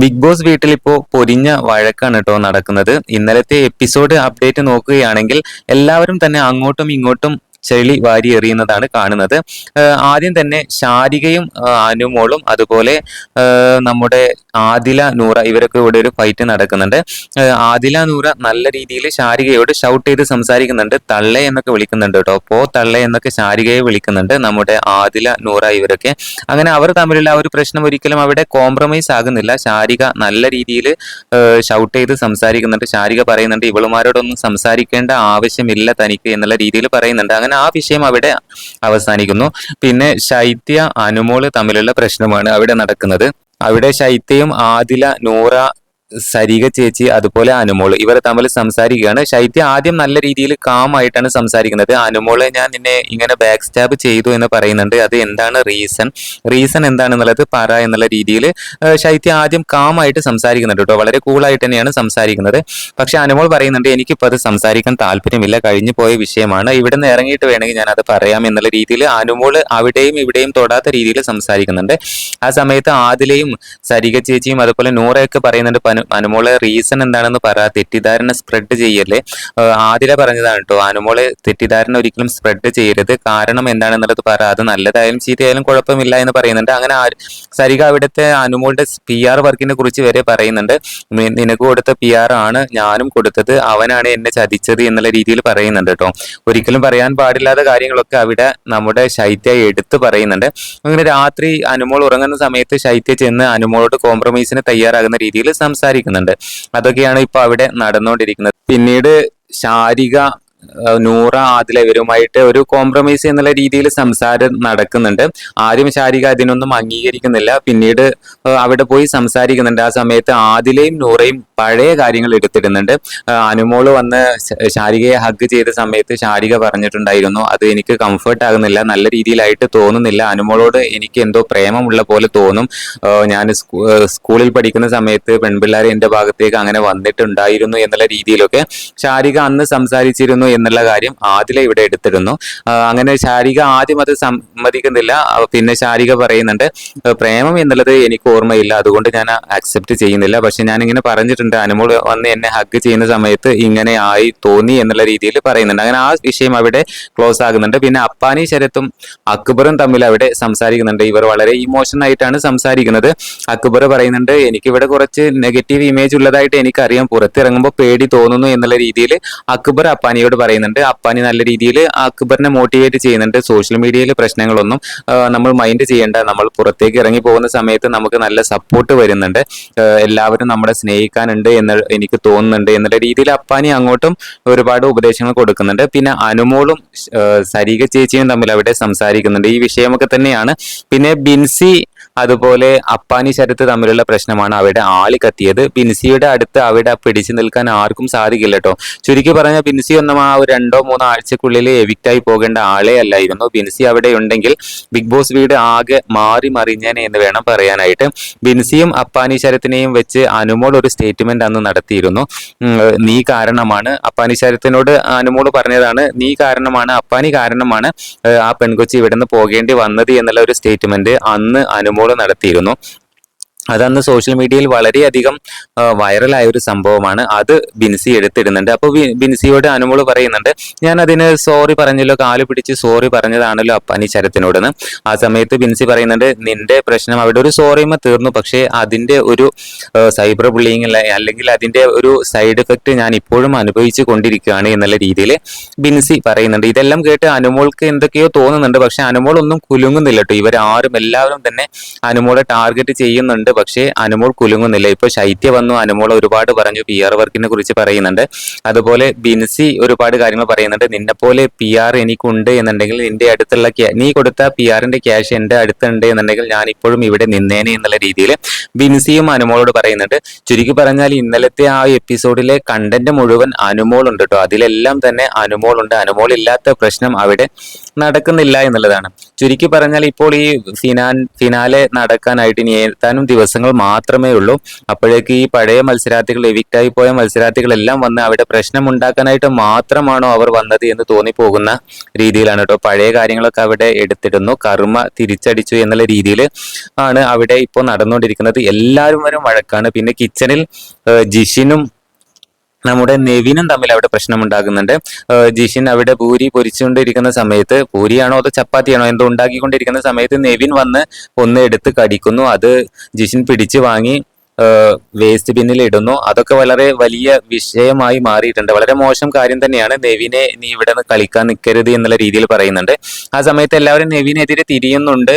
Big boss വീട്ടിൽ ഇപ്പോൾ പൊരിഞ്ഞ വഴക്കാണ് കേട്ടോ നടക്കുന്നത്. ഇന്നലത്തെ എപ്പിസോഡ് അപ്ഡേറ്റ് നോക്കുകയാണെങ്കിൽ എല്ലാവരും തന്നെ അങ്ങോട്ടും ഇങ്ങോട്ടും ചെളി വാരി എറിയുന്നതാണ് കാണുന്നത്. ആദ്യം തന്നെ ശാരികയും അനുമോളും അതുപോലെ നമ്മുടെ ആദില നൂറ ഇവരൊക്കെ ഇവിടെ ഒരു ഫൈറ്റ് നടക്കുന്നുണ്ട്. ആദില നൂറ നല്ല രീതിയിൽ ശാരികയോട് ഷൗട്ട് ചെയ്ത് സംസാരിക്കുന്നുണ്ട്. തള്ളെ എന്നൊക്കെ വിളിക്കുന്നുണ്ട് കേട്ടോ. പോ തള്ളെ എന്നൊക്കെ ശാരികയെ വിളിക്കുന്നുണ്ട് നമ്മുടെ ആദില നൂറ ഇവരൊക്കെ. അങ്ങനെ അവർ തമ്മിലുള്ള ആ ഒരു പ്രശ്നം ഒരിക്കലും അവിടെ കോംപ്രമൈസ് ആകുന്നില്ല. ശാരിക നല്ല രീതിയിൽ ഷൗട്ട് ചെയ്ത് സംസാരിക്കുന്നുണ്ട്. ശാരിക പറയുന്നുണ്ട് ഇവളുമാരോടൊന്നും സംസാരിക്കേണ്ട ആവശ്യമില്ല തനിക്ക് എന്നുള്ള രീതിയിൽ പറയുന്നുണ്ട്. അങ്ങനെ ആ വിഷയം അവിടെ അവസാനിക്കുന്നു. പിന്നെ ശൈത്യ അനുമോൾ തമ്മിലുള്ള പ്രശ്നമാണ് അവിടെ നടക്കുന്നത്. അവിടെ ശൈത്യയും ആദില നൂറ സരിക ചേച്ചി അതുപോലെ അനുമോൾ ഇവർ തമ്മിൽ സംസാരിക്കുകയാണ്. ശൈത്യ ആദ്യം നല്ല രീതിയിൽ കാം ആയിട്ടാണ് സംസാരിക്കുന്നത്. അനുമോളെ ഞാൻ നിന്നെ ഇങ്ങനെ ബാക്ക് സ്റ്റാബ് ചെയ്തു എന്ന് പറയുന്നുണ്ട്. അത് എന്താണ് റീസൺ റീസൺ എന്താണെന്നുള്ളത് പറ എന്നുള്ള രീതിയിൽ ശൈത്യ ആദ്യം കാം ആയിട്ട് സംസാരിക്കുന്നുണ്ട് കേട്ടോ. വളരെ കൂളായിട്ട് തന്നെയാണ് സംസാരിക്കുന്നത്. പക്ഷെ അനുമോൾ പറയുന്നുണ്ട് എനിക്കിപ്പോൾ അത് സംസാരിക്കാൻ താല്പര്യമില്ല. കഴിഞ്ഞു പോയ വിഷയമാണ്. ഇവിടെ നിന്ന് ഇറങ്ങിയിട്ട് വേണമെങ്കിൽ ഞാൻ അത് പറയാം എന്നുള്ള രീതിയിൽ അനുമോൾ അവിടെയും ഇവിടെയും തൊടാത്ത രീതിയിൽ സംസാരിക്കുന്നുണ്ട്. ആ സമയത്ത് ആദിലയും സരിക ചേച്ചിയും അതുപോലെ നൂറയൊക്കെ പറയുന്നുണ്ട് പനു- അനുമോളെ റീസൺ എന്താണെന്ന് പറ. തെറ്റിദ്ധാരണ സ്പ്രെഡ് ചെയ്യല്ലേ. ആതിര പറഞ്ഞതാണ് കേട്ടോ അനുമോളെ തെറ്റിദ്ധാരണ ഒരിക്കലും സ്പ്രെഡ് ചെയ്യരുത്. കാരണം എന്താണെന്നുള്ളത് പറ. അത് നല്ലതായാലും ചീത്തയായാലും കുഴപ്പമില്ല എന്ന് പറയുന്നുണ്ട്. അങ്ങനെ സരിക അവിടുത്തെ അനുമോളുടെ പി ആർ വർക്കിനെ കുറിച്ച് വരെ പറയുന്നുണ്ട്. നിനക്ക് കൊടുത്ത പി ആർ ആണ് ഞാനും കൊടുത്തത്. അവനാണ് എന്നെ ചതിച്ചത് എന്നുള്ള രീതിയിൽ പറയുന്നുണ്ട് കേട്ടോ ഒരിക്കലും പറയാൻ പാടില്ലാത്ത കാര്യങ്ങളൊക്കെ അവിടെ നമ്മുടെ ശൈത്യ എടുത്ത് പറയുന്നുണ്ട്. അങ്ങനെ രാത്രി അനുമോൾ ഉറങ്ങുന്ന സമയത്ത് ശൈത്യ ചെന്ന് അനുമോളോട് കോംപ്രമൈസിന് തയ്യാറാകുന്ന രീതിയിൽ സംസാരിക്കുന്നുണ്ട്. അതൊക്കെയാണ് ഇപ്പൊ അവിടെ നടന്നുകൊണ്ടിരിക്കുന്നത്. പിന്നീട് ശാരിക നൂറ ആദില ഇവരുമായിട്ട് ഒരു കോംപ്രമൈസ് എന്നുള്ള രീതിയിൽ സംസാരം നടക്കുന്നുണ്ട്. ആദ്യം ശാരിക അതിനൊന്നും അംഗീകരിക്കുന്നില്ല. പിന്നീട് അവിടെ പോയി സംസാരിക്കുന്നുണ്ട്. ആ സമയത്ത് ആദിലയും നൂറയും പഴയ കാര്യങ്ങൾ എടുത്തിടുന്നുണ്ട്. അനുമോൾ വന്ന് ശാരികയെ ഹഗ് ചെയ്ത സമയത്ത് ശാരിക പറഞ്ഞിട്ടുണ്ടായിരുന്നു അത് എനിക്ക് കംഫർട്ട് ആകുന്നില്ല. നല്ല രീതിയിലായിട്ട് തോന്നുന്നില്ല. അനുമോളോട് എനിക്ക് എന്തോ പ്രേമമുള്ള പോലെ തോന്നും. ഞാൻ സ്കൂളിൽ പഠിക്കുന്ന സമയത്ത് പെൺപിള്ളേർ എന്റെ ഭാഗത്തേക്ക് അങ്ങനെ വന്നിട്ടുണ്ടായിരുന്നു എന്നുള്ള രീതിയിലൊക്കെ ശാരിക അന്ന് സംസാരിച്ചിരുന്നു. എന്നുള്ള കാര്യം ആദില ഇവിടെ എടുത്തിരുന്നു. അങ്ങനെ ശാരിക ആദ്യം അത് സമ്മതിക്കുന്നില്ല. പിന്നെ ശാരിക പറയുന്നുണ്ട് പ്രേമം എന്നുള്ളത് എനിക്ക് ഓർമ്മയില്ല. അതുകൊണ്ട് ഞാൻ അക്സെപ്റ്റ് ചെയ്യുന്നില്ല. പക്ഷെ ഞാൻ ഇങ്ങനെ പറഞ്ഞിട്ടുണ്ട്. അനുമോൾ വന്ന് എന്നെ ഹഗ് ചെയ്യുന്ന സമയത്ത് ഇങ്ങനെ ആയി തോന്നി എന്നുള്ള രീതിയിൽ പറയുന്നുണ്ട്. അങ്ങനെ ആ വിഷയം അവിടെ ക്ലോസ് ആകുന്നുണ്ട്. പിന്നെ അപ്പാനി ശരത്തും അക്ബറും തമ്മിൽ അവിടെ സംസാരിക്കുന്നുണ്ട്. ഇവർ വളരെ ഇമോഷണൽ ആയിട്ടാണ് സംസാരിക്കുന്നത്. അക്ബർ പറയുന്നുണ്ട് എനിക്കിവിടെ കുറച്ച് നെഗറ്റീവ് ഇമേജ് ഉള്ളതായിട്ട് എനിക്കറിയാം. പുറത്തിറങ്ങുമ്പോൾ പേടി തോന്നുന്നു എന്നുള്ള രീതിയിൽ അക്ബർ അപ്പാനിയോട് പറയുന്നുണ്ട് അപ്പാനി നല്ല രീതിയിൽ അക്ബറിനെ മോട്ടിവേറ്റ് ചെയ്യുന്നുണ്ട്. സോഷ്യൽ മീഡിയയിലെ പ്രശ്നങ്ങളൊന്നും നമ്മൾ മൈൻഡ് ചെയ്യേണ്ട. നമ്മൾ പുറത്തേക്ക് ഇറങ്ങി പോകുന്ന സമയത്ത് നമുക്ക് നല്ല സപ്പോർട്ട് വരുന്നുണ്ട്. എല്ലാവരും നമ്മളെ സ്നേഹിക്കാനുണ്ട് എന്ന് എനിക്ക് തോന്നുന്നുണ്ട്. എന്നുള്ള രീതിയിൽ അപ്പാനി അങ്ങോട്ടും ഒരുപാട് ഉപദേശങ്ങൾ കൊടുക്കുന്നുണ്ട്. പിന്നെ അനുമോളും സരിക ചേച്ചിയും തമ്മിൽ അവിടെ സംസാരിക്കുന്നുണ്ട്. ഈ വിഷയമൊക്കെ തന്നെയാണ്. പിന്നെ ബിൻസി അതുപോലെ അപ്പാനി ശരത്ത് തമ്മിലുള്ള പ്രശ്നമാണ് അവിടെ ആളി കത്തിയത്. ബിൻസിയുടെ അടുത്ത് അവിടെ പിടിച്ചു നിൽക്കാൻ ആർക്കും സാധിക്കില്ല കേട്ടോ ചുരുക്കി പറഞ്ഞാൽ ബിൻസി ഒന്നും ആ ഒരു രണ്ടോ മൂന്നോ ആഴ്ചക്കുള്ളിൽ എവിക്റ്റായി പോകേണ്ട ആളെ അല്ലായിരുന്നു. ബിൻസി അവിടെ ഉണ്ടെങ്കിൽ ബിഗ് ബോസ് വീട് ആകെ മാറി മറിഞ്ഞേനെ എന്ന് വേണം പറയാനായിട്ട്. ബിൻസിയും അപ്പാനി ശരത്തിനെയും വെച്ച് അനുമോൾ ഒരു സ്റ്റേറ്റ്മെന്റ് അന്ന് നടത്തിയിരുന്നു. നീ കാരണമാണ്. അപ്പാനി ശരത്തിനോട് അനുമോൾ പറഞ്ഞതാണ് നീ കാരണമാണ് അപ്പാനി കാരണമാണ് ആ പെൺകൊച്ചി ഇവിടെ നിന്ന് പോകേണ്ടി വന്നത് എന്നുള്ള ഒരു സ്റ്റേറ്റ്മെന്റ് അന്ന് അനുമോൾ നടത്തിയിരുന്നു. അതന്ന് സോഷ്യൽ മീഡിയയിൽ വളരെയധികം വൈറലായ ഒരു സംഭവമാണ്. അത് ബിൻസി എടുത്തിടുന്നുണ്ട്. അപ്പോൾ ബിൻസിയോട് അനുമോൾ പറയുന്നുണ്ട് ഞാൻ അതിന് സോറി പറഞ്ഞല്ലോ കാൽ പിടിച്ച് സോറി പറഞ്ഞതാണല്ലോ അപ്പാനി ശരത്തിനോടെന്ന്. ആ സമയത്ത് ബിൻസി പറയുന്നുണ്ട് നിന്റെ പ്രശ്നം അവിടെ ഒരു സോറിയുമ തീർന്നു. പക്ഷേ അതിന്റെ ഒരു സൈബർ ബുള്ളിങ് അല്ലെങ്കിൽ അതിന്റെ ഒരു സൈഡ് എഫക്റ്റ് ഞാൻ ഇപ്പോഴും അനുഭവിച്ചു കൊണ്ടിരിക്കുകയാണ് എന്നുള്ള രീതിയിൽ ബിൻസി പറയുന്നുണ്ട്. ഇതെല്ലാം കേട്ട് അനുമോൾക്ക് എന്തൊക്കെയോ തോന്നുന്നുണ്ട്. പക്ഷെ അനുമോൾ ഒന്നും കുലുങ്ങുന്നില്ല കേട്ടോ. ഇവരാരും എല്ലാവരും തന്നെ അനുമോളെ ടാർഗറ്റ് ചെയ്യുന്നുണ്ട്. പക്ഷേ അനുമോൾ കുലുങ്ങുന്നില്ല. ഇപ്പൊ ശൈത്യ വന്നു. അനുമോൾ ഒരുപാട് പറഞ്ഞു പി ആർ വർക്കിനെ കുറിച്ച് പറയുന്നുണ്ട്. അതുപോലെ ബിൻസി ഒരുപാട് കാര്യങ്ങൾ പറയുന്നുണ്ട്. നിന്നെ പോലെ പി ആർ എനിക്കുണ്ട് എന്നുണ്ടെങ്കിൽ നിന്റെ അടുത്തുള്ള നീ കൊടുത്ത പി ആറിന്റെ ക്യാഷ് എന്റെ അടുത്തുണ്ട് എന്നുണ്ടെങ്കിൽ ഞാൻ ഇപ്പോഴും ഇവിടെ നിന്നേനെ എന്നുള്ള രീതിയിൽ ബിൻസിയും അനുമോളോട് പറയുന്നുണ്ട്. ചുരുക്കി പറഞ്ഞാൽ ഇന്നലത്തെ ആ എപ്പിസോഡിലെ കണ്ടന്റ് മുഴുവൻ അനുമോൾ ഉണ്ട് കേട്ടോ. അതിലെല്ലാം തന്നെ അനുമോൾ ഉണ്ട്. അനുമോൾ ഇല്ലാത്ത പ്രശ്നം അവിടെ നടക്കുന്നില്ല എന്നുള്ളതാണ്. ചുരുക്കി പറഞ്ഞാൽ ഇപ്പോൾ ഈ ഫിനാൻ ഫിനാലെ നടക്കാനായിട്ട് ഇനി ഏതാനും ദിവസം ദിവസങ്ങൾ മാത്രമേ ഉള്ളൂ. അപ്പോഴേക്ക് ഈ പഴയ മത്സരാർത്ഥികൾ എവിക്റ്റായി പോയ മത്സരാർത്ഥികളെല്ലാം വന്ന് അവിടെ പ്രശ്നം ഉണ്ടാക്കാനായിട്ട് മാത്രമാണോ അവർ വന്നത് എന്ന് തോന്നിപ്പോകുന്ന രീതിയിലാണ് കേട്ടോ. പഴയ കാര്യങ്ങളൊക്കെ അവിടെ എടുത്തിടുന്നു. കർമ്മ തിരിച്ചടിച്ചു എന്നുള്ള രീതിയിൽ ആണ് അവിടെ ഇപ്പോൾ നടന്നുകൊണ്ടിരിക്കുന്നത്. എല്ലാവരും വരും വഴക്കാണ്. പിന്നെ കിച്ചണിൽ ജിഷിനും നമ്മുടെ നെവിനും തമ്മിൽ അവിടെ പ്രശ്നമുണ്ടാകുന്നുണ്ട്. ജിഷിൻ അവിടെ പൂരി പൊരിച്ചുകൊണ്ടിരിക്കുന്ന സമയത്ത് പൂരിയാണോ അതോ ചപ്പാത്തിയാണോ എന്തോ ഉണ്ടാക്കിക്കൊണ്ടിരിക്കുന്ന സമയത്ത് നെവിൻ വന്ന് ഒന്ന് എടുത്ത് കടിക്കുന്നു. അത് ജിഷിൻ പിടിച്ചു വാങ്ങി. വേസ്റ്റ് ബിന്നിൽ ഇടുന്നു. അതൊക്കെ വളരെ വലിയ വിഷയമായി മാറിയിട്ടുണ്ട്. വളരെ മോശം കാര്യം തന്നെയാണ് നെവിനെ നീ ഇവിടെ നിന്ന് കളിക്കാൻ നിൽക്കരുത് എന്നുള്ള രീതിയിൽ പറയുന്നുണ്ട്. ആ സമയത്ത് എല്ലാവരും നെവിനെതിരെ തിരിയുന്നുണ്ട്.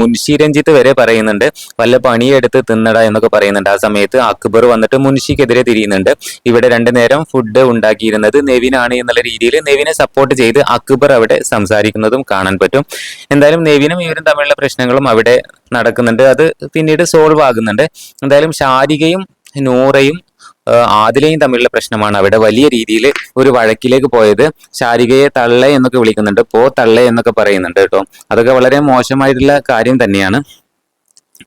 മുൻഷി രഞ്ജിത്ത് വരെ പറയുന്നുണ്ട്. വല്ല പണിയെടുത്ത് തിന്നട എന്നൊക്കെ പറയുന്നുണ്ട്. ആ സമയത്ത് അക്ബർ വന്നിട്ട് മുൻഷിക്കെതിരെ തിരിയുന്നുണ്ട്. ഇവിടെ രണ്ടു നേരം ഫുഡ് ഉണ്ടാക്കിയിരുന്നത് നെവിനാണ് എന്നുള്ള രീതിയിൽ നെവിനെ സപ്പോർട്ട് ചെയ്ത് അക്ബർ അവിടെ സംസാരിക്കുന്നതും കാണാൻ പറ്റും. എന്തായാലും നെവിനും ഇവരും തമ്മിലുള്ള പ്രശ്നങ്ങളും അവിടെ നടക്കുന്നുണ്ട്. അത് പിന്നീട് സോൾവ് ആകുന്നുണ്ട്. എന്തായാലും ഷാരികയും നൂറയും ആദിലയും തമ്മിലുള്ള പ്രശ്നമാണ്. അവിടെ വലിയ രീതിയിൽ ഒരു വഴക്കിലേക്ക് പോയത്. ശാരികയെ തള്ള എന്നൊക്കെ വിളിക്കുന്നുണ്ട്. പോ തള്ള എന്നൊക്കെ പറയുന്നുണ്ട് കേട്ടോ. അതൊക്കെ വളരെ മോശമായിട്ടുള്ള കാര്യം തന്നെയാണ്.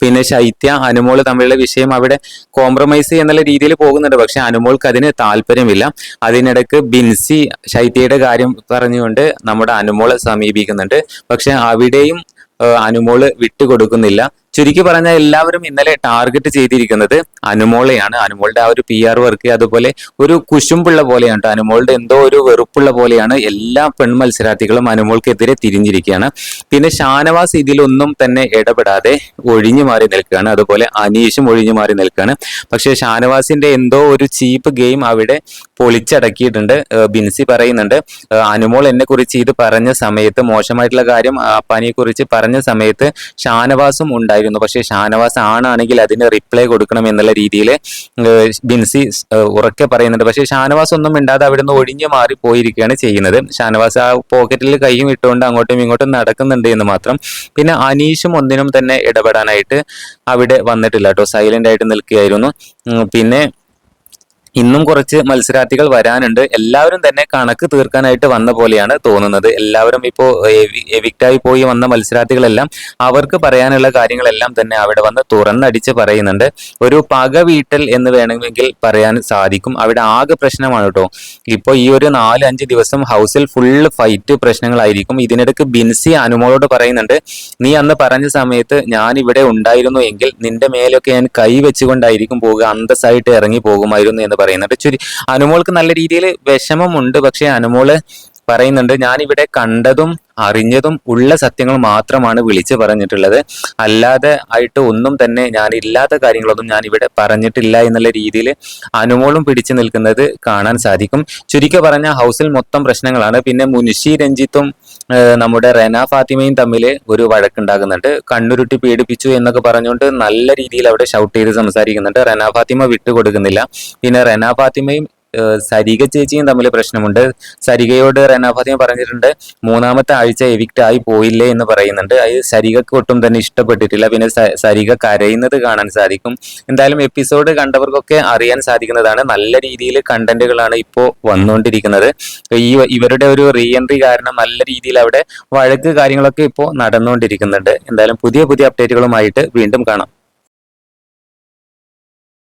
പിന്നെ ശൈത്യ അനുമോൾ തമ്മിലുള്ള വിഷയം അവിടെ കോംപ്രമൈസ് എന്നുള്ള രീതിയിൽ പോകുന്നുണ്ട്. പക്ഷെ അനുമോൾക്ക് അതിന് താല്പര്യമില്ല. അതിനിടക്ക് ബിൻസി ശൈത്യയുടെ കാര്യം പറഞ്ഞുകൊണ്ട് നമ്മുടെ അനുമോളെ സമീപിക്കുന്നുണ്ട്. പക്ഷെ അവിടെയും അനുമോൾ വിട്ടുകൊടുക്കുന്നില്ല. ചുരുക്കി പറഞ്ഞാൽ എല്ലാവരും ഇന്നലെ ടാർഗറ്റ് ചെയ്തിരിക്കുന്നത് അനുമോളെയാണ്. അനുമോളുടെ ആ ഒരു പി ആർ വർക്ക് അതുപോലെ ഒരു കുശുമ്പുള്ള പോലെയാണ് ട്ടോ. അനുമോളുടെ എന്തോ ഒരു വെറുപ്പുള്ള പോലെയാണ് എല്ലാ പെൺ മത്സരാർത്ഥികളും അനുമോൾക്കെതിരെ തിരിഞ്ഞിരിക്കുകയാണ്. പിന്നെ ഷാനവാസ് ഇതിലൊന്നും തന്നെ ഇടപെടാതെ ഒഴിഞ്ഞു മാറി നിൽക്കുകയാണ്. അതുപോലെ അനീഷും ഒഴിഞ്ഞു മാറി നിൽക്കുകയാണ്. പക്ഷേ ഷാനവാസിന്റെ എന്തോ ഒരു ചീപ്പ് ഗെയിം അവിടെ പൊളിച്ചടക്കിയിട്ടുണ്ട്. ബിൻസി പറയുന്നുണ്ട് അനുമോൾ എന്നെ കുറിച്ച് ഇത് പറഞ്ഞ സമയത്ത് മോശമായിട്ടുള്ള കാര്യം അപ്പാനിയെ കുറിച്ച് പറഞ്ഞ സമയത്ത് ഷാനവാസും ഉണ്ടായിരുന്നു പക്ഷേ ഷാനവാസ് ആണാണെങ്കിൽ അതിന് റിപ്ലൈ കൊടുക്കണം എന്നുള്ള രീതിയിൽ ബിൻസി ഉറക്കെ പറയുന്നുണ്ട്. പക്ഷേ ഷാനവാസ് ഒന്നും മിണ്ടാതെ അവിടെ നിന്ന് ഒഴിഞ്ഞു മാറി പോയിരിക്കുകയാണ് ചെയ്യുന്നത്. ഷാനവാസ് ആ പോക്കറ്റിൽ കൈയും ഇട്ടുകൊണ്ട് അങ്ങോട്ടും ഇങ്ങോട്ടും നടക്കുന്നുണ്ട് എന്ന് മാത്രം. പിന്നെ അനീഷും ഒന്നിനും തന്നെ ഇടപെടാനായിട്ട് അവിടെ വന്നിട്ടില്ല കേട്ടോ. സൈലന്റ് ആയിട്ട് നിൽക്കുകയായിരുന്നു. പിന്നെ ഇന്നും കുറച്ച് മത്സരാർത്ഥികൾ വരാനുണ്ട്. എല്ലാവരും തന്നെ കണക്ക് തീർക്കാനായിട്ട് വന്ന പോലെയാണ് തോന്നുന്നത്. എല്ലാവരും ഇപ്പോൾ എവിക്റ്റായി പോയി വന്ന മത്സരാർത്ഥികളെല്ലാം അവർക്ക് പറയാനുള്ള കാര്യങ്ങളെല്ലാം തന്നെ അവിടെ വന്ന് തുറന്നടിച്ച് പറയുന്നുണ്ട്. ഒരു പക വീട്ടൽ എന്ന് വേണമെങ്കിൽ പറയാൻ സാധിക്കും. അവിടെ ആകെ പ്രശ്നമാണ് കേട്ടോ. ഇപ്പോൾ ഈ ഒരു നാല് അഞ്ച് ദിവസം ഹൗസിൽ ഫുള്ള് ഫൈറ്റ് പ്രശ്നങ്ങളായിരിക്കും. ഇതിനിടയ്ക്ക് ബിൻസി അനുമോളോട് പറയുന്നുണ്ട് നീ അന്ന് പറഞ്ഞ സമയത്ത് ഞാൻ ഇവിടെ ഉണ്ടായിരുന്നു എങ്കിൽ നിന്റെ മേലൊക്കെ ഞാൻ കൈ വെച്ചുകൊണ്ടായിരിക്കും പോകുക അന്തസ്സായിട്ട് ഇറങ്ങി പോകുമായിരുന്നു എന്ന് പറയുന്നുണ്ട്. ചുരി അനുമോൾക്ക് നല്ല രീതിയിൽ വിഷമമുണ്ട്. പക്ഷേ അനുമോൾ പറയുന്നുണ്ട് ഞാൻ ഇവിടെ കണ്ടതും അറിഞ്ഞതും ഉള്ള സത്യങ്ങൾ മാത്രമാണ് വിളിച്ചു പറഞ്ഞിട്ടുള്ളത്. അല്ലാതെ ആയിട്ട് ഒന്നും തന്നെ ഞാൻ ഇല്ലാത്ത കാര്യങ്ങളൊന്നും ഞാൻ ഇവിടെ പറഞ്ഞിട്ടില്ല എന്നുള്ള രീതിയിൽ അനുമോളും പിടിച്ചു നിൽക്കുന്നത് കാണാൻ സാധിക്കും. ചുരുക്കി പറഞ്ഞ ഹൗസിൽ മൊത്തം പ്രശ്നങ്ങളാണ്. പിന്നെ മുനിഷി രഞ്ജിത്തും നമ്മുടെ റെന ഫാത്തിമയും തമ്മിൽ ഒരു വഴക്കുണ്ടാകുന്നുണ്ട്. കണ്ണുരുട്ടി പീഡിപ്പിച്ചു എന്നൊക്കെ പറഞ്ഞുകൊണ്ട് നല്ല രീതിയിൽ അവിടെ ഷൗട്ട് ചെയ്ത് സംസാരിക്കുന്നുണ്ട്. റെന ഫാത്തിമ വിട്ടുകൊടുക്കുന്നില്ല. പിന്നെ റെന ഫാത്തിമയും സരിക ചേച്ചിയും തമ്മിൽ പ്രശ്നമുണ്ട്. സരികയോട് റെന പറഞ്ഞിട്ടുണ്ട് മൂന്നാമത്തെ ആഴ്ച എവിക്റ്റ് ആയി പോയില്ലേ എന്ന് പറയുന്നുണ്ട്. അത് സരികക്ക് ഒട്ടും തന്നെ ഇഷ്ടപ്പെട്ടിട്ടില്ല. പിന്നെ സരിക കരയുന്നത് കാണാൻ സാധിക്കും. എന്തായാലും എപ്പിസോഡ് കണ്ടവർക്കൊക്കെ അറിയാൻ സാധിക്കുന്നതാണ്. നല്ല രീതിയിൽ കണ്ടന്റുകളാണ് ഇപ്പോൾ വന്നുകൊണ്ടിരിക്കുന്നത് ഈ ഇവരുടെ ഒരു റീ എൻട്രി കാരണം നല്ല രീതിയിൽ അവിടെ വഴക്ക് കാര്യങ്ങളൊക്കെ ഇപ്പോൾ നടന്നുകൊണ്ടിരിക്കുന്നുണ്ട് എന്തായാലും പുതിയ പുതിയ അപ്ഡേറ്റുകളുമായിട്ട് വീണ്ടും കാണാം.